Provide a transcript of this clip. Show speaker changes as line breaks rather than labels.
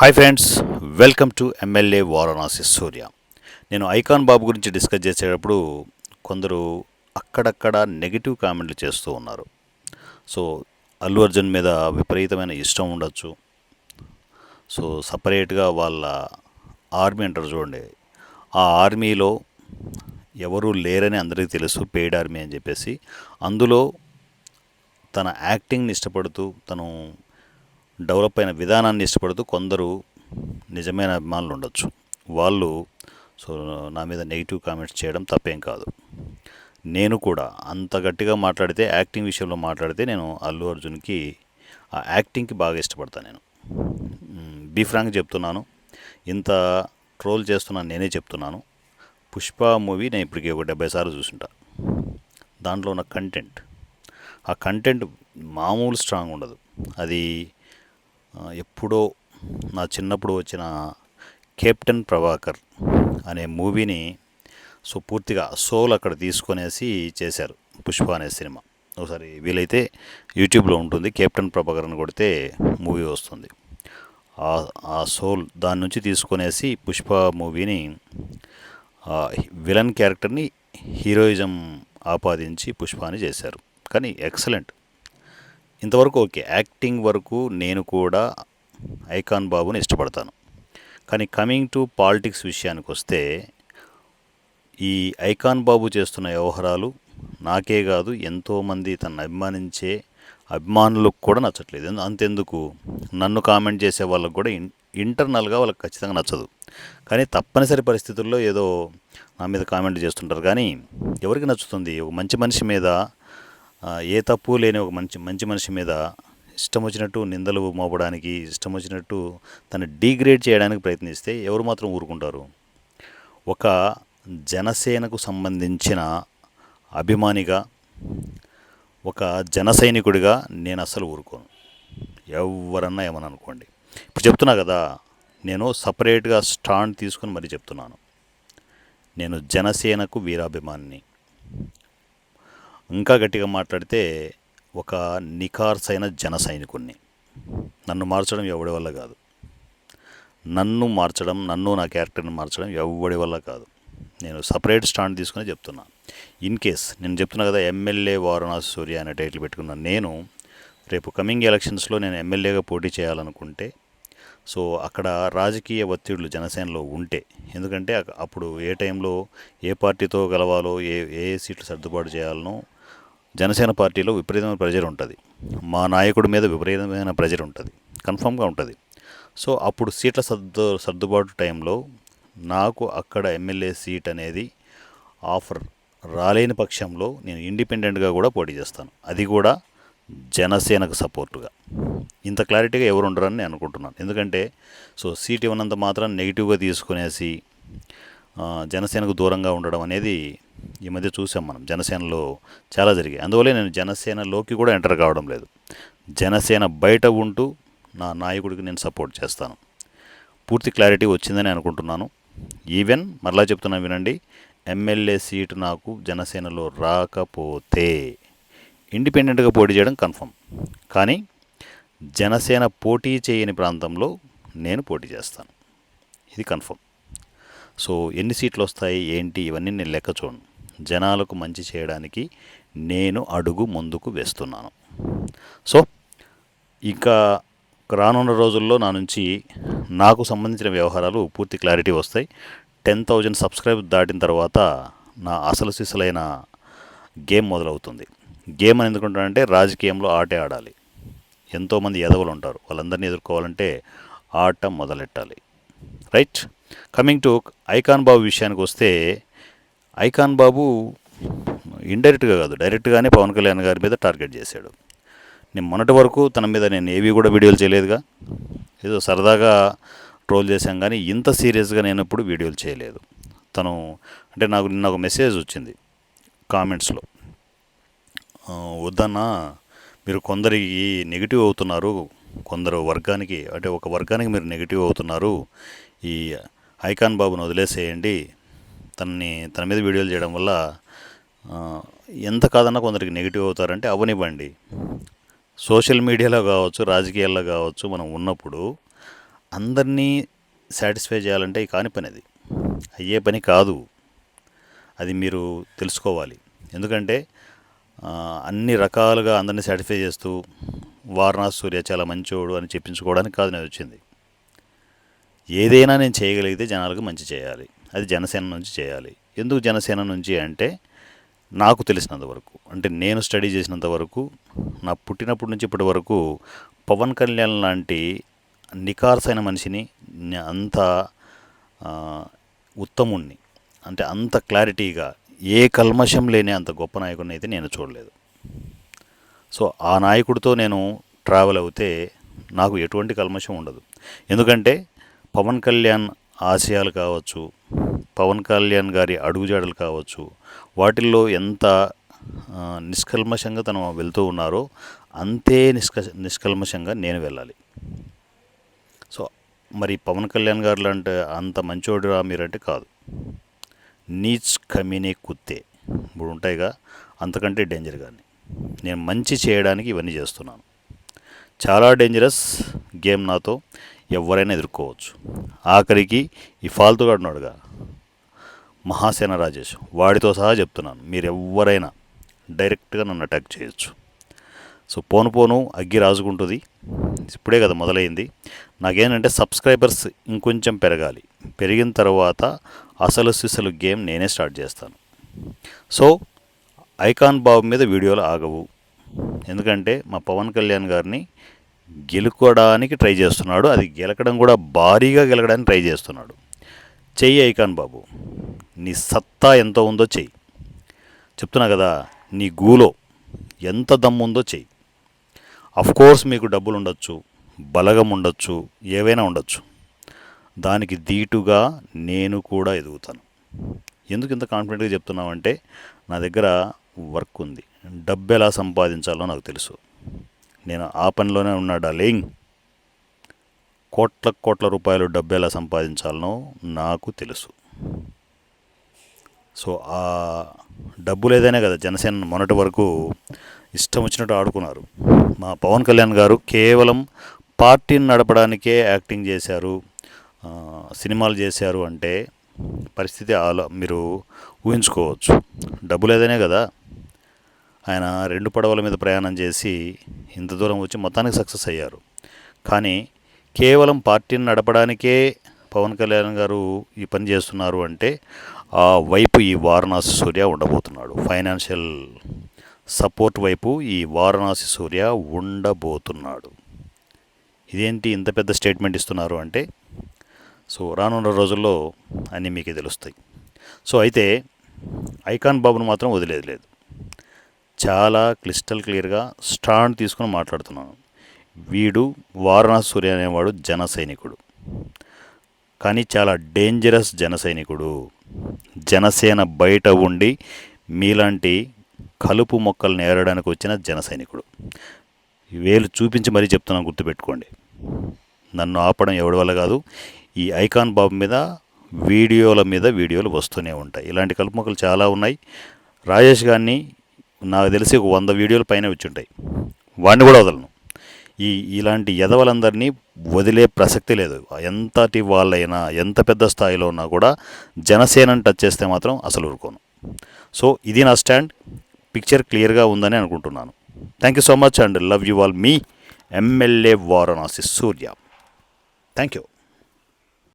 Hi friends welcome to MLA Varanasi Surya నేను icon బాబు గురించి discuss చేసేటప్పుడు కొందరు అక్కడక్కడ నెగిటివ్ కామెంట్లు చేస్తూ ఉన్నారు. సో అల్లు అర్జున్ మీద విపరీతమైన ఇష్టం ఉండొచ్చు. సో సపరేట్గా వాళ్ళ ఆర్మీ అంటారు చూడండి. ఆ ఆర్మీలో ఎవరు లేరని అందరికీ తెలుసు పెయిడ్ ఆర్మీ అని చెప్పేసి. అందులో తన యాక్టింగ్ని ఇష్టపడుతూ తను డెవలప్ అయిన విధానాన్ని ఇష్టపడుతూ కొందరు నిజమైన అభిమానులు ఉండొచ్చు. వాళ్ళు సో నా మీద నెగిటివ్ కామెంట్స్ చేయడం తప్పేం కాదు. నేను కూడా అంత గట్టిగా మాట్లాడితే యాక్టింగ్ విషయంలో మాట్లాడితే నేను అల్లు అర్జున్కి ఆ యాక్టింగ్కి బాగా ఇష్టపడతాను నేను. బీ ఫ్రాంక్ చెప్తున్నాను. ఇంత ట్రోల్ చేస్తున్నాను నేనే చెప్తున్నాను. పుష్ప మూవీ నేను ఇప్పటికీ ఒక డెబ్బై సార్లు చూసుంటా. దాంట్లో ఉన్న కంటెంట్. ఆ కంటెంట్ మామూలు స్ట్రాంగ్ ఉండదు. అది ఎప్పుడో నా చిన్నప్పుడు వచ్చిన కెప్టెన్ ప్రభాకర్ అనే మూవీని సో పూర్తిగా సోల్ అక్కడ తీసుకొనేసి చేశారు పుష్ప అనే సినిమా. ఒకసారి వీలైతే యూట్యూబ్లో ఉంటుంది కెప్టెన్ ప్రభాకర్ అని కొడితే మూవీ వస్తుంది. ఆ- ఆ సోల్ దాని నుంచి తీసుకొనేసి పుష్ప మూవీని విలన్ క్యారెక్టర్ని హీరోయిజం ఆపాదించి పుష్పాని చేశారు. కానీ ఎక్సలెంట్. ఇంతవరకు ఓకే. యాక్టింగ్ వరకు నేను కూడా ఐకాన్ బాబుని ఇష్టపడతాను. కానీ కమింగ్ టు పాలిటిక్స్ విషయానికి వస్తే ఈ ఐకాన్ బాబు చేస్తున్న వ్యవహారాలు నాకే కాదు ఎంతోమంది తను అభిమానించే అభిమానులకు కూడా నచ్చట్లేదు. అంతెందుకు? నన్ను కామెంట్ చేసే వాళ్ళకు కూడా ఇన్ ఇంటర్నల్గా వాళ్ళకి ఖచ్చితంగా నచ్చదు. కానీ తప్పనిసరి పరిస్థితుల్లో ఏదో నా మీద కామెంట్ చేస్తుంటారు. కానీ ఎవరికి నచ్చుతుంది? ఒక మంచి మనిషి మీద ఏ తప్పు లేని ఒక మంచి మంచి మనిషి మీద ఇష్టం వచ్చినట్టు నిందలు మోపడానికి ఇష్టం వచ్చినట్టు తను డీగ్రేడ్ చేయడానికి ప్రయత్నిస్తే ఎవరు మాత్రం ఊరుకుంటారు? ఒక జనసేనకు సంబంధించిన అభిమానిగా ఒక జన సైనికుడిగా నేను అస్సలు ఊరుకోను. ఎవరన్నా ఏమని అనుకోండి. ఇప్పుడు చెప్తున్నా కదా నేను సపరేట్గా స్టాండ్ తీసుకుని మరీ చెప్తున్నాను. నేను జనసేనకు వీరాభిమానిని. ఇంకా గట్టిగా మాట్లాడితే ఒక నికార్సైన జన సైనికుణ్ణి. నన్ను మార్చడం ఎవడి వల్ల కాదు. నన్ను మార్చడం నన్ను నా క్యారెక్టర్ని మార్చడం ఎవడి వల్ల కాదు. నేను సపరేట్ స్టాండ్ తీసుకుని చెప్తున్నా. ఇన్ కేస్ నేను చెప్తున్నా కదా ఎమ్మెల్యే వారణాసి సూర్య అనే టైటిల్ పెట్టుకున్నాను నేను రేపు కమింగ్ ఎలక్షన్స్లో నేను ఎమ్మెల్యేగా పోటీ చేయాలనుకుంటే సో అక్కడ రాజకీయ ఒత్తిడులు జనసేనలో ఉంటే ఎందుకంటే అప్పుడు ఏ టైంలో ఏ పార్టీతో గెలవాలో ఏ ఏ సీట్లు సర్దుబాటు చేయాలనో జనసేన పార్టీలో విపరీతమైన ప్రెజర్ ఉంటుంది. మా నాయకుడి మీద విపరీతమైన ప్రెజర్ ఉంటుంది. కన్ఫామ్గా ఉంటుంది. సో అప్పుడు సీట్ల సర్దు సర్దుబాటు టైంలో నాకు అక్కడ ఎమ్మెల్యే సీట్ అనేది ఆఫర్ రాలేని పక్షంలో నేను ఇండిపెండెంట్గా కూడా పోటీ చేస్తాను. అది కూడా జనసేనకు సపోర్టుగా. ఇంత క్లారిటీగా ఎవరు ఉండరని నేను అనుకుంటున్నాను. ఎందుకంటే సో సీట్ ఇవ్వనంత మాత్రం నెగిటివ్గా తీసుకునేసి జనసేనకు దూరంగా ఉండడం అనేది ఈ మధ్య చూసాం మనం జనసేనలో చాలా జరిగాయి. అందువల్ల నేను జనసేనలోకి కూడా ఎంటర్ కావడం లేదు. జనసేన బయట ఉంటూ నా నాయకుడికి నేను సపోర్ట్ చేస్తాను. పూర్తి క్లారిటీ వచ్చిందని అనుకుంటున్నాను. ఈవెన్ మరలా చెప్తున్నా వినండి ఎమ్మెల్యే సీటు నాకు జనసేనలో రాకపోతే ఇండిపెండెంట్గా పోటీ చేయడం కన్ఫర్మ్. కానీ జనసేన పోటీ చేయని ప్రాంతంలో నేను పోటీ చేస్తాను. ఇది కన్ఫర్మ్. సో ఎన్ని సీట్లు వస్తాయి ఏంటి ఇవన్నీ నేను లెక్క చూడను. జనాలకు మంచి చేయడానికి నేను అడుగు ముందుకు వేస్తున్నాను. సో ఇంకా రానున్న రోజుల్లో నా నుంచి నాకు సంబంధించిన వ్యవహారాలు పూర్తి క్లారిటీ వస్తాయి. టెన్ థౌజండ్ సబ్స్క్రైబ్ దాటిన తర్వాత నా అసలు సిసలైన గేమ్ మొదలవుతుంది. గేమ్ అని ఎందుకుంటానంటే రాజకీయంలో ఆటే ఆడాలి. ఎంతోమంది ఎదవలు ఉంటారు. వాళ్ళందరినీ ఎదుర్కోవాలంటే ఆట మొదలెట్టాలి. Right? Coming to icon Babu విషయానికి వస్తే ఐకాన్ బాబు ఇండైరెక్ట్గా కాదు డైరెక్ట్గానే పవన్ కళ్యాణ్ గారి మీద టార్గెట్ చేశాడు. నేను మొన్నటి వరకు తన మీద నేను ఏవి కూడా వీడియోలు చేయలేదుగా. ఏదో సరదాగా ట్రోల్ చేశాం కానీ ఇంత సీరియస్గా నేను ఇప్పుడు వీడియోలు చేయలేదు. తను అంటే నాకు నిన్న ఒక మెసేజ్ వచ్చింది కామెంట్స్లో. వద్దన్నా మీరు కొందరికి నెగిటివ్ అవుతున్నారు కొందరు వర్గానికి అంటే ఒక వర్గానికి మీరు నెగిటివ్ అవుతున్నారు ఈ ఐకాన్ బాబును వదిలేసేయండి తనని తన మీద వీడియోలు చేయడం వల్ల ఎంత కాదన్నా కొందరికి నెగిటివ్ అవుతారంటే అవనివ్వండి. సోషల్ మీడియాలో కావచ్చు రాజకీయాల్లో కావచ్చు మనం ఉన్నప్పుడు అందరినీ సాటిస్ఫై చేయాలంటే కాని పని అది. అయ్యే పని కాదు. అది మీరు తెలుసుకోవాలి. ఎందుకంటే అన్ని రకాలుగా అందరినీ సాటిస్ఫై చేస్తూ వారణాసి సూర్య చాలా మంచోడు అని చెప్పించుకోవడానికి కాదు నేను వచ్చింది. ఏదైనా నేను చేయగలిగితే జనాలకు మంచి చేయాలి. అది జనసేన నుంచి చేయాలి. ఎందుకు జనసేన నుంచి అంటే నాకు తెలిసినంత వరకు అంటే నేను స్టడీ చేసినంత వరకు నా పుట్టినప్పటి నుంచి ఇప్పటి వరకు పవన్ కళ్యాణ్ లాంటి నికార్సైన మనిషిని అంత ఉత్తముణ్ణి అంటే అంత క్లారిటీగా ఏ కల్మషం లేని అంత గొప్ప నాయకుడిని అయితే నేను చూడలేదు. సో ఆ నాయకుడితో నేను ట్రావెల్ అవుతే నాకు ఎటువంటి కల్మషం ఉండదు. ఎందుకంటే పవన్ కళ్యాణ్ ఆశయాలు కావచ్చు పవన్ కళ్యాణ్ గారి అడుగుజాడలు కావచ్చు వాటిల్లో ఎంత నిష్కల్మషంగా తను వెళ్తూ ఉన్నారో అంతే నిష్క నిష్కల్మషంగా నేను వెళ్ళాలి. సో మరి పవన్ కళ్యాణ్ గారు అంటే అంత మంచోడురా మీరంటే కాదు. నీచ్ కమీనే కుత్తే ఇప్పుడు ఉంటాయిగా అంతకంటే డేంజర్ కానీ నేను మంచి చేయడానికి ఇవన్నీ చేస్తున్నాను. చాలా డేంజరస్ గేమ్ నాతో. ఎవరైనా ఎదుర్కోవచ్చు. ఆఖరికి ఈ ఫాల్తుగా ఉన్నాడుగా మహాసేన రాజేష్. వాడితో సహా చెప్తున్నాను మీరు ఎవరైనా డైరెక్ట్గా నన్ను అటాక్ చేయొచ్చు. సో పోను పోను అగ్గి రాజుకుంటుంది. ఇప్పుడే కదా మొదలైంది. నాకేంటంటే సబ్స్క్రైబర్స్ ఇంకొంచెం పెరగాలి. పెరిగిన తర్వాత అసలు సిసలు గేమ్ నేనే స్టార్ట్ చేస్తాను. సో ఐకాన్ బాబు మీద వీడియోలు ఆగవు. ఎందుకంటే మా పవన్ కళ్యాణ్ గారిని గెలుకోవడానికి ట్రై చేస్తున్నాడు. అది గెలకడం కూడా భారీగా గెలకడానికి ట్రై చేస్తున్నాడు. చెయ్యి ఐకాన్ బాబు. నీ సత్తా ఎంత ఉందో చెయ్యి. చెప్తున్నా కదా నీ గూలో ఎంత దమ్ము ఉందో చెయ్యి. కోర్స్ మీకు డబ్బులు ఉండొచ్చు బలగం ఉండొచ్చు ఏవైనా ఉండొచ్చు. దానికి దీటుగా నేను కూడా ఎదుగుతాను. ఎందుకు ఇంత కాన్ఫిడెంట్గా చెప్తున్నామంటే నా దగ్గర వర్క్ ఉంది. డబ్బు ఎలా సంపాదించాలో నాకు తెలుసు. నేను ఆ పనిలోనే ఉన్నా డార్లింగ్. కోట్ల కోట్ల రూపాయలు డబ్బు ఎలా సంపాదించాలనో నాకు తెలుసు. సో ఆ డబ్బు లేదనే కదా జనసేన మొన్నటి వరకు ఇష్టం వచ్చినట్టు ఆడుకున్నారు. మా పవన్ కళ్యాణ్ గారు కేవలం పార్టీని నడపడానికే యాక్టింగ్ చేశారు సినిమాలు చేశారు అంటే పరిస్థితి ఆలో మీరు ఊహించుకోవచ్చు. డబ్బు లేదనే కదా ఆయన రెండు పడవల మీద ప్రయాణం చేసి ఇంత దూరం వచ్చి మొత్తానికి సక్సెస్ అయ్యారు. కానీ కేవలం పార్టీని నడపడానికే పవన్ కళ్యాణ్ గారు ఈ పని చేస్తున్నారు అంటే ఆ వైపు ఈ వారణాసి సూర్య ఉండబోతున్నాడు. ఫైనాన్షియల్ సపోర్ట్ వైపు ఈ వారణాసి సూర్య ఉండబోతున్నాడు. ఇదేంటి ఇంత పెద్ద స్టేట్మెంట్ ఇస్తున్నారు అంటే సో రానున్న రోజుల్లో అన్నీ మీకే తెలుస్తాయి. సో అయితే ఐకాన్ బాబును మాత్రం వదిలేదు లేదు చాలా క్లిస్టల్ క్లియర్గా స్టాండ్ తీసుకుని మాట్లాడుతున్నాను. వీడు వారణాసి సూర్య అనేవాడు జన సైనికుడు. కానీ చాలా డేంజరస్ జన సైనికుడు. జనసేన బయట ఉండి మీలాంటి కలుపు మొక్కలు నేరడానికి వచ్చిన జన సైనికుడు. వేలు చూపించి మరీ చెప్తున్నాను గుర్తుపెట్టుకోండి. నన్ను ఆపడం ఎవడి వల్ల కాదు ఈ ఐకాన్ బాబు మీద వీడియోల మీద వీడియోలు వస్తూనే ఉంటాయి. ఇలాంటి కలుపు మొక్కలు చాలా ఉన్నాయి. రాజేష్ గారిని నాకు తెలిసి ఒక వంద వీడియోల పైన వచ్చుంటాయి. వాడిని కూడా వదలను. ఈ ఇలాంటి ఎదవలందరినీ వదిలే ప్రసక్తి లేదు. ఎంతటి వాళ్ళైనా ఎంత పెద్ద స్థాయిలో ఉన్నా కూడా జనసేనని టచ్ చేస్తే మాత్రం అసలు ఊరుకోను. సో ఇది నా స్టాండ్. పిక్చర్ క్లియర్గా ఉందని అనుకుంటున్నాను. Thank you so much and love you all me MLA Varanasi Surya. Thank you